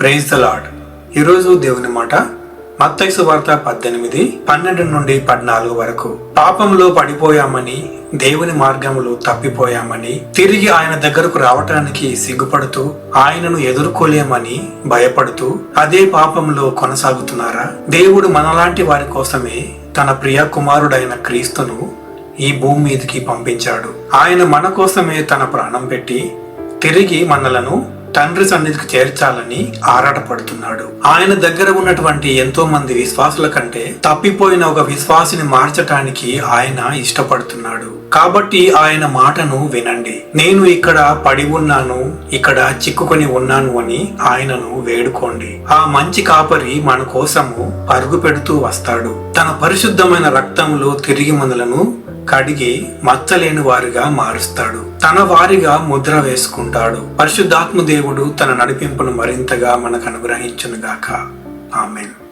Praise the lord ఈరోజు దేవుని మాట మత్తైసు వార్త పద్దెనిమిది పన్నెండు నుండి పద్నాలుగు వరకు. పాపంలో పడిపోయామని దేవుని మార్గములు తప్పిపోయామని తిరిగి ఆయన దగ్గరకు రావటానికి సిగ్గుపడుతూ ఆయనను ఎదుర్కోలేమని భయపడుతూ అదే పాపంలో కొనసాగుతున్నారా? దేవుడు మనలాంటి వారి కోసమే తన ప్రియ కుమారుడైన క్రీస్తును ఈ భూమి మీదకి పంపించాడు. ఆయన మన కోసమే తన ప్రాణం పెట్టి తిరిగి మనలను తండ్రి సన్నిధికి చేర్చాలని ఆరాటపడుతున్నాడు. ఆయన దగ్గర ఉన్నటువంటి ఎంతో మంది విశ్వాసుల కంటే తప్పిపోయిన ఒక విశ్వాసిని మార్చటానికి ఆయన ఇష్టపడుతున్నాడు. కాబట్టి ఆయన మాటను వినండి. నేను ఇక్కడ పడి ఉన్నాను ఇక్కడ చిక్కుకొని ఉన్నాను అని ఆయనను వేడుకోండి. ఆ మంచి కాపరి మన కోసము పరుగు పెడుతూ వస్తాడు. తన పరిశుద్ధమైన రక్తంలో తిరిగి మనలను కడిగి మచ్చలేని వారిగా మారుస్తాడు. తన వారిగా ముద్ర వేసుకుంటాడు. పరిశుద్ధాత్మ దేవుడు తన నడిపింపును మరింతగా మనకు అనుగ్రహించునుగాక. ఆమెన్.